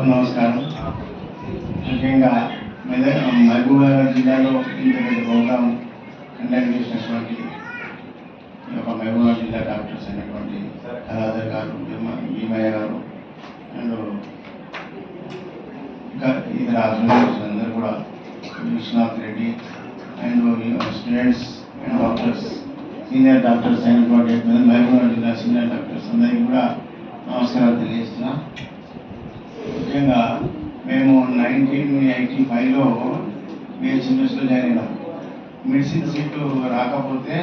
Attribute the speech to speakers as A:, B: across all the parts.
A: సభకు నమస్కారం ముఖ్యంగా మెదక్ మహబూబాబాద్ జిల్లాలో ఇంత పెద్ద ప్రోగ్రాం కండక్ట్ చేసినటువంటి ఈ యొక్క మహబూబాబాద్ జిల్లా డాక్టర్స్ అయినటువంటి కళాధర్ గారు భీమ- భీమయ్య గారు అండ్ ఇంకా ఇతర జూనియర్స్ అందరూ కూడా Vishwanath Reddy and students and doctors senior doctors అయినటువంటి మహబూబాబాద్ జిల్లా సీనియర్ డాక్టర్స్ అందరికీ కూడా నమస్కారాలు తెలియజేస్తున్నా ముఖ్యంగా మేము నైన్టీన్ ఎయిటీ ఫైవ్లో బిహెచ్ఎంఎస్లో జాయిన్ అయినాం. మెడిసిన్ సీట్లు రాకపోతే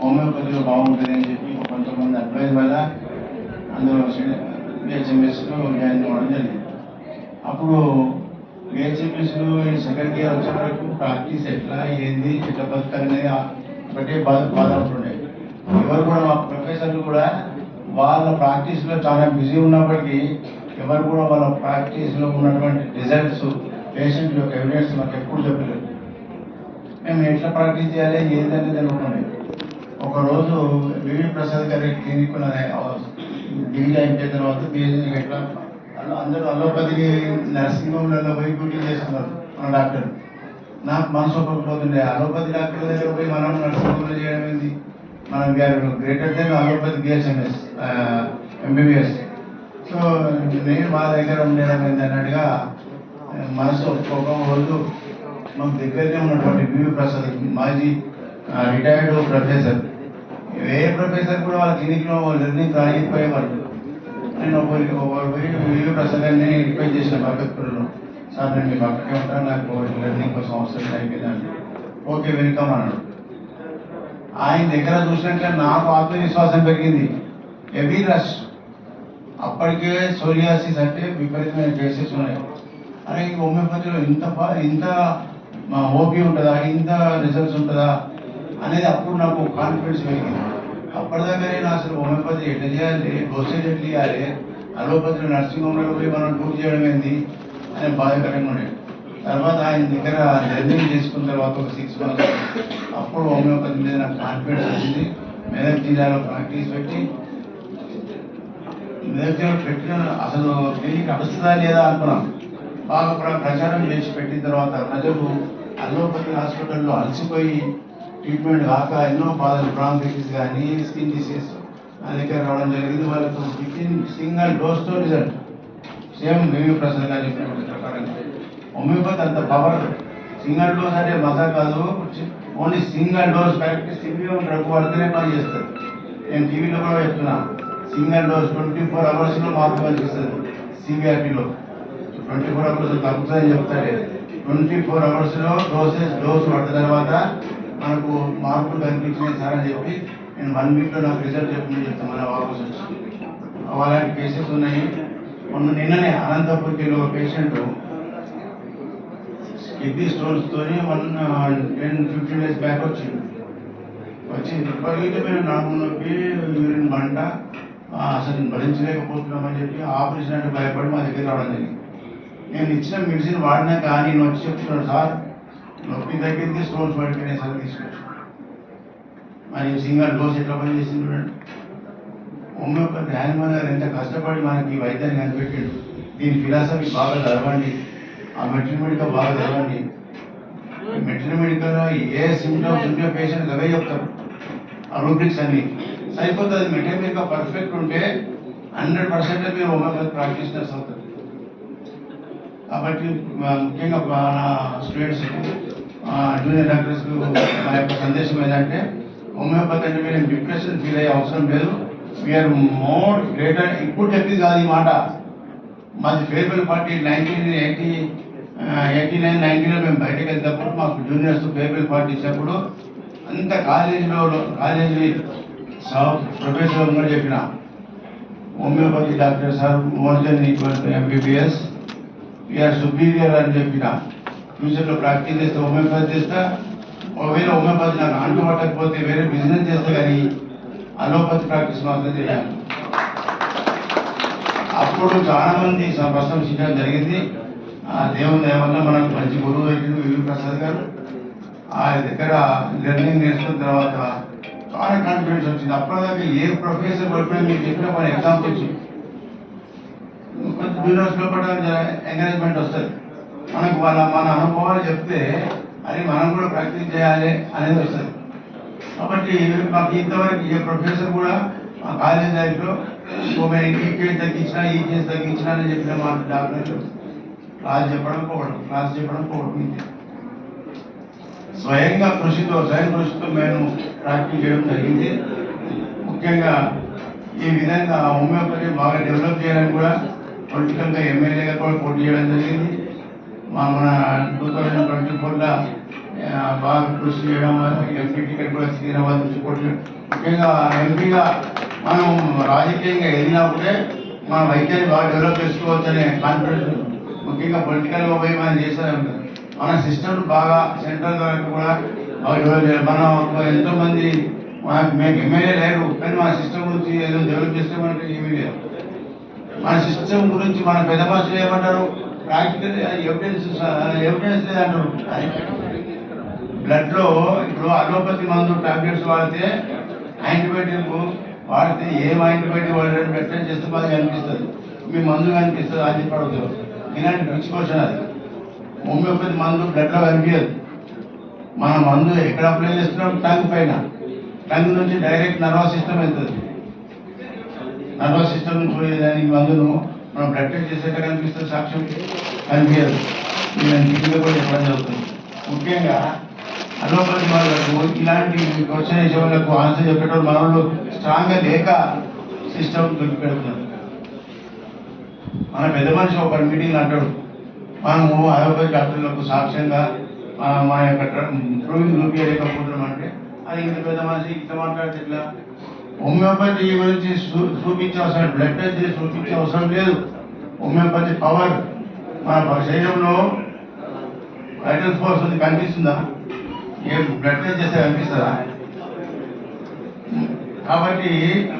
A: హోమియోపతిలో బాగుంటుంది అని చెప్పి కొంతమంది అడ్వైజ్ వల్ల అందులో బిహెచ్ఎంఎస్లో జాయిన్ అవ్వడం జరిగింది. అప్పుడు బిహెచ్ఎంఎస్లో సెకండ్ ఇయర్ వచ్చే వరకు ప్రాక్టీస్ ఎట్లా ఏంది ఎట్లా బతుకనేది ఒకటే బాధ బాధ ఉంటుండే. ఎవరు కూడా మా ప్రొఫెసర్లు కూడా వాళ్ళ ప్రాక్టీస్లో చాలా బిజీ ఉన్నప్పటికీ ఎవరు కూడా వాళ్ళ ప్రాక్టీస్లో ఉన్నటువంటి రిజల్ట్స్ పేషెంట్ యొక్క ఎవిడెన్స్ మాకు ఎప్పుడు చెప్పలేదు. మేము ఎట్లా ప్రాక్టీస్ చేయాలి ఏంటనేది తెలుగుతుంది ఒకరోజు వివి ప్రసాద్ గారి క్లినిక్ డిగ్రీ అయిపోయిన తర్వాత బిఎస్సీ ఎట్లా అందరూ అలోపతికి నర్సింగ్ హోమ్లలో పోయి డ్యూటీ చేస్తున్నారు మన డాక్టర్ నాకు మనసు ఒప్పకపోతుండే అలోపతి డాక్టర్ దగ్గర పోయి మనం నర్సింగ్ హోమ్లో చేయడం ఏంది? మనం we are greater than allopathy BSMS MBBS so నేను మా దగ్గర ఉండడం అన్నట్టుగా మనసు ఒప్పుకోక రోజు మాకు దగ్గరనే ఉన్నటువంటి బివి ప్రసాద్ మాజీ రిటైర్డ్ ప్రొఫెసర్ ఏ ప్రొఫెసర్ కూడా వాళ్ళ క్లినిక్లో లెర్నింగ్ రానిపోయేవాళ్ళు నేను ఒకరికి ఒకరు పోయి వివి ప్రసాద్ గారిని రిక్వెస్ట్ చేసిన భగత్పూర్లో సార్ నేను మీ పక్కనే ఉంటాను నాకు లెర్నింగ్ కోసం అవసరం అయిపోయిందండి ఓకే వెల్కమ్ అన్నాడు. ఆయన దగ్గర చూసినాక నాకు ఆత్మవిశ్వాసం పెరిగింది. ఎవ్రీ రష్ అప్పటికే సోరియాసిస్ అంటే విపరీతమైన కేసెస్ ఉన్నాయి. అరే హోమియోపతిలో ఇంత ఇంత మా ఓపీ ఉంటుందా? ఇంత రిజల్ట్స్ ఉంటుందా? అనేది అప్పుడు నాకు కాన్ఫిడెన్స్ పెరిగింది. అప్పటిదాకా నేను అసలు హోమియోపతి ఎట్లా చేయాలి? డోసేజ్ ఎట్లా చేయాలి? అలోపతిలో నర్సింగ్ హోమ్లో పోయి మనం టూర్ చేయడం ఏంది? అని బాధాకరంగా ఉండేది. తర్వాత ఆయన దగ్గర లెర్నింగ్ చేసుకున్న తర్వాత ఒక సిక్స్ మంత్స్ అప్పుడు హోమియోపతి మీద నాకు కాన్ఫిడెన్స్ వచ్చింది. మెదక్ జిల్లాలో ప్రాక్టీస్ పెట్టి పెట్టిన అసలు క్లినిక్ నడుస్తుందా లేదా అనుకున్నాం. బాగా ప్ర- ప్రచారం చేసి పెట్టిన తర్వాత ప్రజలు అల్లోపతి హాస్పిటల్లో అలసిపోయి ట్రీట్మెంట్ కాక ఎన్నో బాధలు బ్రాంకైటిస్ కానీ స్కిన్ డిసీజ్ దగ్గర రావడం జరిగింది. వాళ్ళకు వితిన్ సింగల్ డోస్తో రిజల్ట్. సేమ్ దేవి ప్రసాద్ గారు చెప్పిన హోమియోపతి అంత పవర్. సింగల్ డోస్ అంటే మజా కాదు. Only single dose. Correct single drug వాడితేనే పని చేస్తుంది. నేను టీవీలో కూడా చెప్తున్నాను సింగల్ డోస్ ట్వంటీ ఫోర్ అవర్స్లో మార్పు కనిపిస్తుంది. సివిఆర్టీలో ట్వంటీ ఫోర్ అవర్స్ తగ్గుతుందని చెప్తారే. ట్వంటీ ఫోర్ అవర్స్లో డోసెస్ డోస్ పడిన తర్వాత మనకు మార్పులు కనిపించినాయి సార్ అని చెప్పి నేను వన్ వీక్లో నాకు రిజల్ట్ చెప్పి చెప్తాను మన వాపస్ వచ్చి. అలాంటి కేసెస్ ఉన్నాయి. మొన్న నిన్ననే అనంతపూర్కి ఒక పేషెంట్ కిడ్నీ స్టోన్స్ తోని one ten fifteen days back వచ్చింది. వచ్చి మేము నడుము నొప్పి యూరిన్ మంట అసలు భరించలేకపోతున్నామని చెప్పి ఆపరేషన్ అంటే భయపడి మా దగ్గర రావడం జరిగింది. నేను ఇచ్చిన మెడిసిన్ వాడినా కానీ నేను వచ్చి చెప్తున్నాను సార్ నొప్పి తగ్గింది స్టోన్స్ పడిపోయినాయి సార్ తీసుకొచ్చి. మరి సింగల్ డోస్ ఎట్లా పనిచేసింది చూడండి. హోమియోపతి హనుమాన్ గారు ఎంత కష్టపడి మనకి ఈ వైద్యాన్ని కనిపెట్టాడు. దీని ఫిలాసఫీ బాగా చదవండి. ఆ మెట్రిన్ మెడికల్ బాగా చదవండి. మెట్రిన్ మెడికల్ ఏ సిమ్టమ్స్ ఉంటే పేషెంట్ అవే చెప్తారు. ఆ రూబ్రిక్స్ అన్ని. సరిపోతుంది. మెట్రిక్ మెడికల్ పర్ఫెక్ట్ ఉంటే హండ్రెడ్ పర్సెంట్ మీరు హోమియోపతి ప్రాక్టీషనర్స్ అవుతుంది కాబట్టి ముఖ్యంగా నా స్టూడెంట్స్ జూనియర్ డాక్టర్స్కు మా యొక్క సందేశం ఏంటంటే హోమియోపతి అంటే మీరు డిప్రెషన్ ఫీల్ అయ్యే అవసరం లేదు. వీఆర్ మోర్ గ్రేటర్ ఇప్పుడు చెప్పింది కాదు ఈ మాట. మాది farewell party nineteen eighty eighty nine నైన్టీన్లో మేము బయటకు వెళ్ళినప్పుడు మాకు జూనియర్స్ ఫేర్వెల్ పార్టీ ఇచ్చినప్పుడు అంత కాలేజీలో కాలేజీ ప్రొఫెసర్ గారు చెప్పిన. Homeopathy doctor sir more than equal to MBBS we are superior అని చెప్పిన. ఫ్యూచర్లో ప్రాక్టీస్ చేస్తే హోమియోపతి చేస్తా. ఒకవేళ హోమియోపతి నాకు అంటు పట్టకపోతే వేరే బిజినెస్ చేస్తే కానీ అలోపతి ప్రాక్టీస్ మాత్రం చేయాలి. అప్పుడు చాలా మంది స- ప్రశంసించడం జరిగింది. ఆ దేవుని దయ మనకు మంచి గురువు దొరికింది వివి ప్రసాద్ గారు. ఆయన దగ్గర లెర్నింగ్ నేర్చుకున్న తర్వాత చాలా కాన్ఫిడెన్స్ వచ్చింది అప్పటిదాకా ఏ ప్రొఫెసర్ పడిపోయి మీకు చెప్పిన మన ఎగ్జాంపుల్స్ కొంచెం జూనియర్స్ లోపల ఎంకరేజ్మెంట్ వస్తుంది. మనకు వాళ్ళ మన అనుభవాలు చెప్తే అది మనం కూడా ప్రాక్టీస్ చేయాలి అనేది వస్తుంది. కాబట్టి మాకు ఇంతవరకు ఏ ప్రొఫెసర్ కూడా మా కాలేజ్ లైఫ్లో మేము ఈ కేసు తగ్గించినా ఈ కేసు తగ్గించినా అని చెప్పిన మా డాక్టర్ క్లాస్ చెప్పడం పోవడం క్లాస్ చెప్పడం పోవడం. ఇది. స్వయంగా కృషితో స్వయం కృషితో మేము ప్రాక్టీస్ చేయడం జరిగింది. ముఖ్యంగా ఈ విధంగా హోమియోపతి బాగా డెవలప్ చేయడానికి కూడా పొలిటికల్గా ఎమ్మెల్యేగా కూడా పోటీ చేయడం జరిగింది. మా మన టూ థౌజండ్ ట్వంటీ ఫోర్లో బాగా కృషి చేయడం ఎంపీ టికెట్ కూడా సికింద్రాబాద్ నుంచి పోటీ ముఖ్యంగా ఎంపీగా మనం రాజకీయంగా ఎదిగినప్పుడే మన వైద్యాన్ని బాగా డెవలప్ చేసుకోవచ్చు అనే కాన్ఫిడెన్స్ ముఖ్యంగా పొలిటికల్గా పోయి మనం చేసేది మన సిస్టమ్ బాగా సెంట్రల్ వరకు కూడా బాగా మనం ఎంతో మంది మేము ఎమ్మెల్యే లేరు కానీ మన సిస్టమ్ గురించి ఏదో డెవలప్ చేస్తే మనకి ఏమీ లేదు. మన సిస్టమ్ గురించి మన పెద్ద భాషలు ఏమంటారు? ప్రాక్టికల్ ఎవిడెన్స్ ఎవిడెన్స్ లేదంటారు. బ్లడ్లో ఇప్పుడు అలోపతి మందు టాబ్లెట్స్ వాడితే యాంటీబయాటిక్ వాడితే ఏం యాంటీబయాటిక్ వాడారని పెట్టని చేస్తే బాగా కనిపిస్తుంది. మీ మందు కనిపిస్తుంది అది పడదు ఇలాంటి పిచ్చి క్వశ్చన్ అది. హోమియోపతి మందు బ్లడ్లో కనిపించదు. మన మందు ఎక్కడ అప్లై చేస్తున్నాం? టంగ్ పైన. టంగ్ నుంచి డైరెక్ట్ నర్వస్ సిస్టమ్ వెళ్తుంది. నర్వస్ సిస్టమ్ నుంచి పోయేదానికి మందును మనం బ్లడ్ టెస్ట్ చేసేట కనిపిస్తుంది? సాక్ష్యం కనిపించదు. నేను టీవీలో కూడా చెప్పడం జరుగుతుంది. ముఖ్యంగా అలోపతి వాళ్ళకు ఇలాంటి క్వశ్చన్ వేసే వాళ్ళకు ఆన్సర్ చెప్పేటప్పుడు మనలో స్ట్రాంగ్గా లేక సిస్టమ్ దొరికి పెడుతున్నారు మన పెద్ద మనిషి ఒక మీటింగ్ అంటాడు మనము అలోపతి డాక్టర్లకు సాక్ష్యంగా మా యొక్క ప్రూవింగ్ చూపించలేకపోతున్నాం అంటే అది ఇంత పెద్ద మనిషి ఇంత మాట్లాడితే ఇట్లా హోమియోపతి గురించి చూ- చూపించే అవసరం బ్లడ్ టెస్ట్ చేసి చూపించే అవసరం లేదు. హోమియోపతి పవర్ మన శరీరంలో వైటల్ ఫోర్స్ ఉంది కనిపిస్తుందా? ఏ బ్లడ్ టెస్ట్ చేస్తే కనిపిస్తుందా? కాబట్టి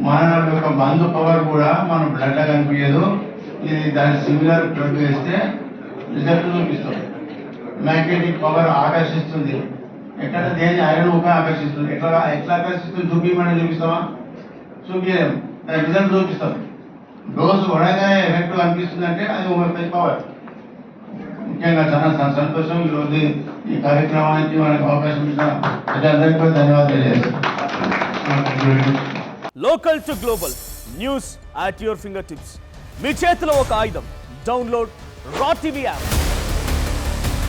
A: మన యొక్క మందు పవర్ కూడా మన బ్లడ్లో కనిపించదు. ఇది దాని సిమిలర్ బ్లడ్ వేస్తే రిజల్ట్ చూపిస్తుంది. మ్యాగ్నెటిక్ పవర్ ఆకర్షిస్తుంది. ఎక్కడ దేని ఐరన్ ఒక ఆకర్షిస్తుంది. ఎట్లా ఎట్లా ఆకర్షిస్తుంది? చూపించమని చూపిస్తామా చూపించలేము రిజల్ట్ చూపిస్తాం. డోసు వడగానే ఎఫెక్ట్ అనిపిస్తుందంటే అది హోమియోపతి పవర్ ముఖ్యంగా చాలా సంతోషం ఈరోజు ఈ కార్యక్రమానికి మనకు అవకాశం ఇచ్చిన ప్రజలందరికీ కూడా ధన్యవాదాలు తెలియజేస్తాను
B: local to global news at your finger tips మీ చేతిలో ఒక ఆయుధం. Download R TV app